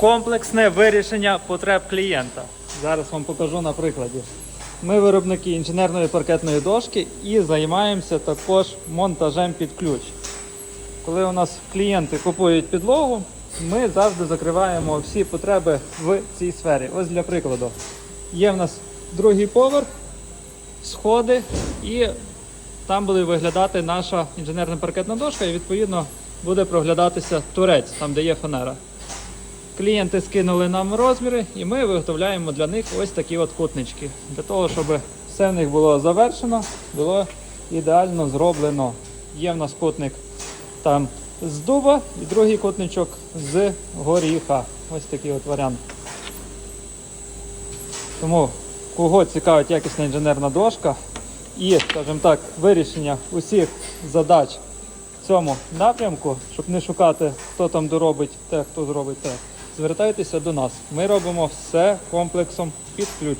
комплексне вирішення потреб клієнта. Зараз вам покажу на прикладі. Ми виробники інженерної паркетної дошки і займаємося також монтажем під ключ. Коли у нас клієнти купують підлогу, ми завжди закриваємо всі потреби в цій сфері. Ось для прикладу. Є в нас другий поверх, сходи, і там буде виглядати наша інженерна паркетна дошка, і відповідно буде проглядатися турець, там де є фанера. Клієнти скинули нам розміри, і ми виготовляємо для них ось такі от кутнички. Для того, щоб все в них було завершено, було ідеально зроблено. Є в нас кутник там з дуба і другий кутничок з горіха. Ось такий от варіант. Тому кого цікавить якісна інженерна дошка і, скажімо так, вирішення усіх задач в цьому напрямку, щоб не шукати, хто там доробить те, хто зробить те, звертайтеся до нас. Ми робимо все комплексом під ключ.